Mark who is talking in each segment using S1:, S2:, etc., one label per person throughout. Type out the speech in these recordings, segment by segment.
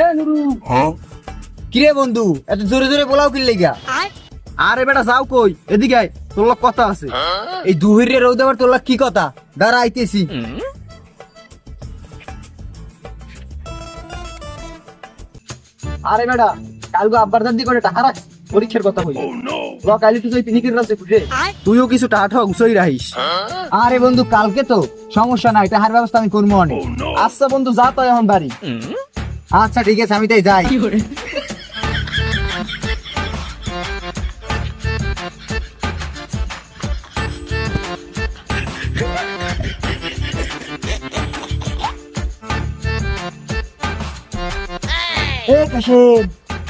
S1: এ নুরু।
S2: কিরে বন্ধু এত জোরে জোরে বলাও কি লেগা
S1: আরে বেটা যাও কই এদিকে আয় তোর লোক কথা আছে।
S2: এই দুহিরে রোদ আবার তোর কি কথা? দাঁড়া আইতেছি।
S1: আরে বেটা কালকে আব্বার দাদি করে টাকা রাখ পরীক্ষার কথা কই ল কালি তুই ওই পিনিকের রাস্তায় খুঁজে তুইও কিছু টাকা ঠাক গুছাই রাখিস।
S2: আরে বন্ধু কালকে তো সমস্যা নাই টাকার ব্যবস্থা আমি করব অনেক।
S1: আচ্ছা বন্ধু যা তো এখন বাড়ি।
S2: আচ্ছা ঠিক আছে আমি তাই যাই। এ কাশেম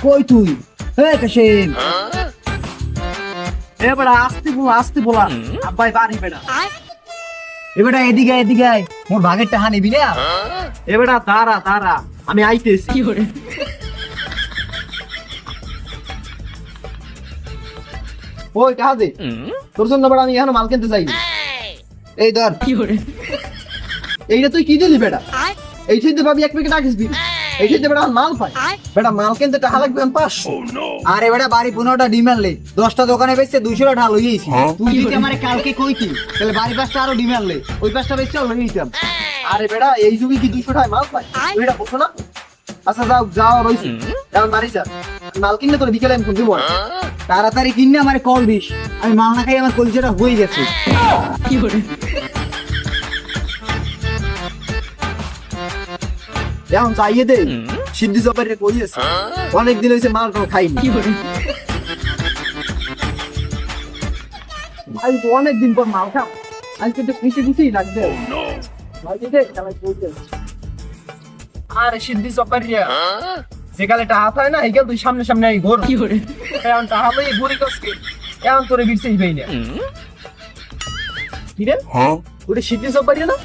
S2: কই তুই? এ কাশেম।
S1: এ বেটা আসতে বলা আসতে বলা। আব্বাই বাড়ি বেটা
S2: এবারে এদিকে এদিকে। মোর ভাগের টাকা নিবি না?
S1: এ বেটা দাঁড়া দাঁড়া। আমি আইতেছি ওই টাকা দে? তোর জন্য বেটা আমি এখানে মাল কিনতে চাই
S2: এই ধর।
S1: কি এইটা তুই কি দিলি বেটা? এই চিন্তা ভাবি এক প্যাকেট রাখিস দি এই থেকে বেটা মাল পাই বেটা মাল কিনতে টাকা লাগবে আমি পাঁচশো।
S2: আরে বেটা বাড়ি পনেরোটা ডিম আনলে দশটা দোকানে বেচছে তুই যদি আমার কালকে কইতি তাহলে বাড়ি পাঁচটা আরও ডিম আনলে ওই পাঁচটা বেচছে লই নিতাম।
S1: আরে বেটা এই যুগে কি দুইশো টাকা মাল পাই তুই এটা বসো না? আচ্ছা যাও যাও রইছি। এখন বাড়ি যা। মাল কিনলে তোর বিকেলে আমি দিব।
S2: তাড়াতাড়ি কিনে আমার কল দিস। আমি মাল না খাই আমার কলিজাটা হয়ে গেছে।
S1: এখন যাইয়ে দে। সিদ্ধি জবারে কই আছে অনেক দিন হয়েছে মাল টাল খাইনি। ভাই তো অনেক দিন পর মাল খাও আজকে তো খুশি খুশি লাগবে। কইতে আরে সিদ্ধি জবারিয়া যেকালে টাহা থাকে না এইকাল তুই সামনে সামনে আই ঘোর এখন টাহা লই ঘুরি কসকে এখন তোরে বিরছে হইবেই না কি রে? ওটা সিদ্ধি জবারিয়া না?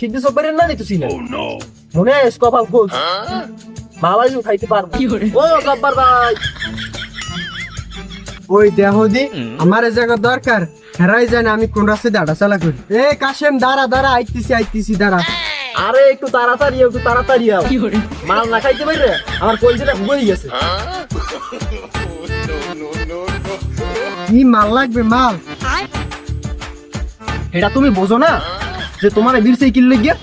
S1: সিদ্ধি জবারিয়া না নি তুই না মনে কপাল মালাইও খাইতে পারব। ও ভাই।
S3: ওই দেহদি আমার এই জায়গা দরকার। হেরাই জানে আমি কোন রাস্তায় দাঁড়া চালা করি। এ কাশেম দাঁড়া দাঁড়া আইতেছি আইতেছি দাঁড়া।
S1: আরে একটু তাড়াতাড়ি একটু তাড়াতাড়ি আও। মাল না খাইতে পারবে আমার কলজিটা ঘুরে গেছে।
S3: কি মাল লাগবে মাল?
S1: এটা তুমি বোঝো না? যে তোমার বীরসে কিনলে গিয়ে?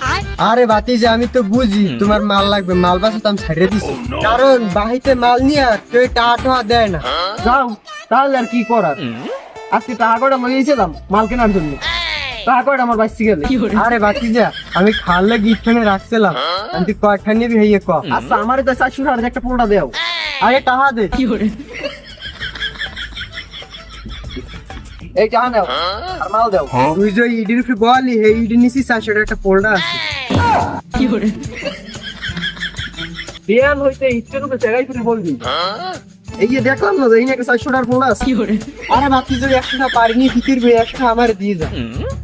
S3: আরে বাতি যে আমি তো বুঝি। তোমার মাল লাগবে মাল বাসা তো আমি ছাড়িয়ে দিছি। কারণ বাহিতে মাল নিয়ে কেউ টাকা টাকা দেয় না।
S1: যাও তাহলে আর কি করার? আজকে টাকা কয়টা লাগিয়েছিলাম মাল কেনার জন্য। টাকা কয়টা আমার বাইসি গেলে?
S3: আরে বাতি যা আমি খালে গিফটনে রাখছিলাম। আমি তুই কয়টা নিবি হইয়ে ক।
S1: আচ্ছা আমার তো চারশো একটা পোড়া দেও।
S3: আরে টাকা দে।
S1: এই টাকা নাও আর মাল দেও।
S3: তুই যে ইডির ফি বলি হে ইডি নিছি চারশো একটা পোলটা আছে।
S1: বিয়ান হইতে ইচ্ছে রূপে জায়গায় ফিরে বলবি। এই যে দেখলাম না যে এই একটা চারশো টাকার আছে।
S3: আরে বাকি যদি একশো টাকা পারিনি ফিকির বে একশো টাকা আমার দিয়ে যা।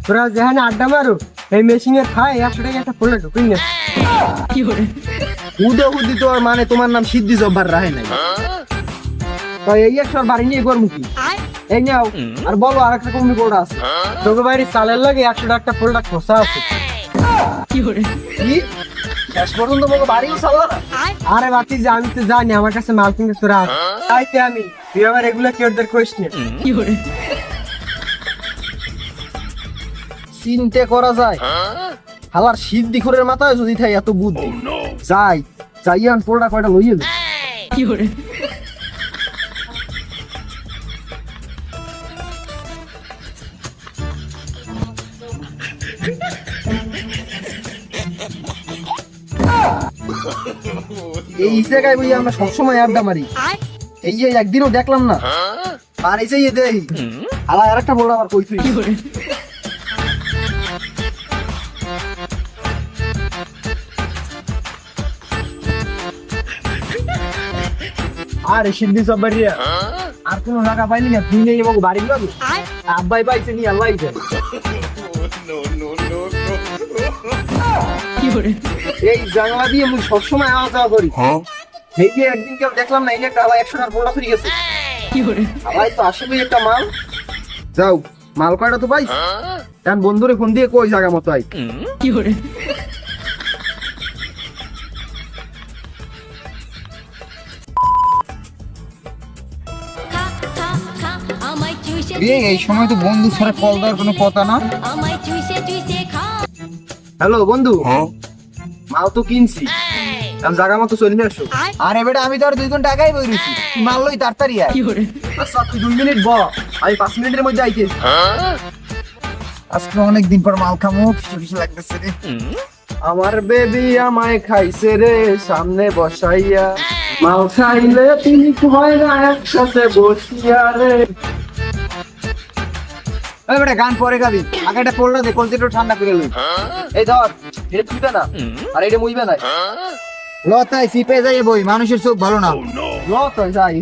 S3: তোরা যেখানে আড্ডা মারো এই মেশিনে খাই একশো টাকা একটা পোলটা ঢুকুই না।
S1: উদে উদি তোর মানে তোমার নাম সিদ্ধি জব্বার রাহে নাই। তো এই একশো আর বাড়ি নিয়ে করব কি? এই নাও আর বলো আর একটা কমনি পোড়া আছে
S3: তোকে বাইরে চালের লাগে একশো টাকা খোসা আছে।
S1: কি শেষ পর্যন্ত তোমাকে বাড়িও চাল্লা না?
S3: আরে বাতি যে আমি তো জানি আমার কাছে মাল কিনতে তোরা। তাইতে আমি। তুই আবার এগুলো কেউ ওদের করিস না।
S1: চিনতে করা যায়। হালার সিদ্ধি খোরের মাথায় যদি থাকে এত বুদ্ধি। যাই যাইয়ান পোড়া কয়টা লইয়ে দে। এই জায়গায় বই আমরা সবসময় আড্ডা মারি। এই যে একদিনও দেখলাম না। আর এই যে ইয়ে দেই। আলা আর একটা বড় আবার কই তুই? আরে সিদ্ধি সব বাড়িয়া। আর কোনো টাকা পাইলি না তুই নেই এবং বাড়ি যাবি আব্বাই পাইছে নি আল্লাহ এই জানলা দিয়ে আমি সবসময় যাওয়া করি। হ্যাঁ। এই যে একদিন কেউ দেখলাম না এই যে কালা একশো টাকার ফিরে গেছে তো আসবে একটা মাল। যাও মাল কয়টা তো এখন বন্ধুরে ফোন দিয়ে কই জায়গা মতো আই
S2: কি করে? এই সময় তো বন্ধু ছাড়া কল দেওয়ার কোনো কথা না।
S1: হ্যালো বন্ধু। হ্যাঁ। মাল তো কিনছি। আমি জায়গা মতো চলে আসো।
S2: আরে বেটা আমি তো আর দুই ঘণ্টা আগাই বই রয়েছি। মারলই তাড়াতাড়ি আয়।
S1: আচ্ছা তুই দুই মিনিট ব আমি পাঁচ মিনিটের মধ্যে আইতেছি
S2: আজকে অনেক দিন পর মাল খামো কিছু কিছু লাগতেছে রে।
S1: আমার বেবি আমায় খাইছে রে সামনে বসাইয়া। মাল খাইলে তুমি হয় না একসাথে বসিয়া রে।
S2: ওই বেটা গান পরে গাবি। আগে এটা পড়ল দে কলজিটা ঠান্ডা করে লই।
S1: এই ধর এটা তুইবে না আর এটা মুইবে না।
S2: লতাই সিপে যাই বই মানুষের চোখ ভালো না।
S1: ল তো যাই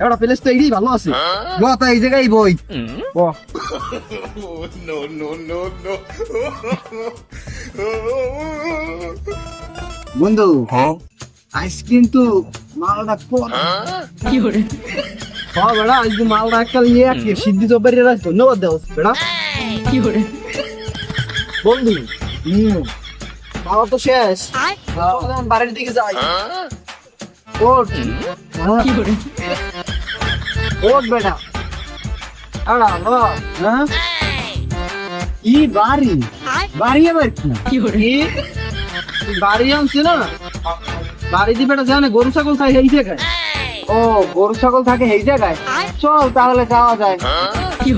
S1: এবার প্লেস তো এইটাই ভালো আছে।
S2: লতা এই জায়গায় বই।
S1: ও
S2: বন্ধু আইস কিন্তু মালটা পর
S1: হ্যাঁ বেড়া আজকে মালটা একটা নিয়ে আসি সিদ্ধি চব্বারি রাজ ধন্যবাদ দেও বেড়া। বন্ধু
S2: হুম।
S1: খাওয়া তো শেষ। বাড়ির দিকে যাই। ওঠ ওঠ বেটা আড়া ল
S2: হ্যাঁ? ই বাড়ি। বাড়ি আবার কি?
S1: কি বাড়ি আনছে না? বাড়ি দিয়ে বেটা জানে গরু ছাগল খাই এই জায়গায়।
S2: ও গরু ছাগল থাকে এই জায়গায়? চল তাহলে যাওয়া যায়।
S1: কি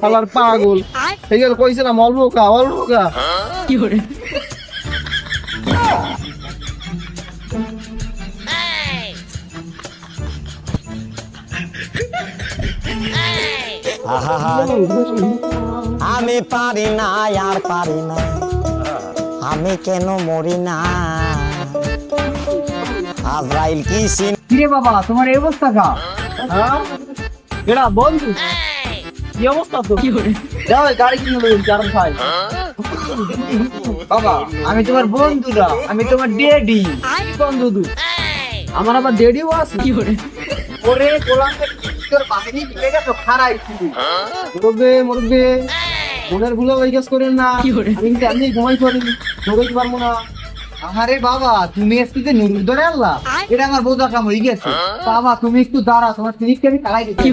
S1: খালার পাগল। এই গেল কইছে না অল্প খা অল্প খা
S4: আমি পারি না আর পারি না। আমি কেন মরি না? আজরাইল কি সিন
S2: কিরে বাবা তোমার এই অবস্থা কা?
S1: হ্যাঁ? এরা বন্ধু কি অবস্থা তো যাও গাড়ি কিনে দেবেন চার ভাই
S2: বাবা আমি তোমার বন্ধুরা আমি তোমার ডেডি
S1: বন্ধু দু। আমার আবার ডেডিও আছে।
S2: ওরে গোলাম তোর বাহিনী ভেঙে গেছো তুই
S1: মরবে মরবে মনের ভুলে ওই কাজ করেন না। আমি কিন্তু এমনি ঘুমাই পারি ঢোকাইতে পারব না।
S2: আরে বাবা তুমি আজকে যে নুরুল ধরে আল্লাহ এটা আমার বোঝা কাম হয়ে গেছে। বাবা তুমি একটু দাঁড়া তোমার ক্লিনিককে আমি কালাই দিচ্ছি।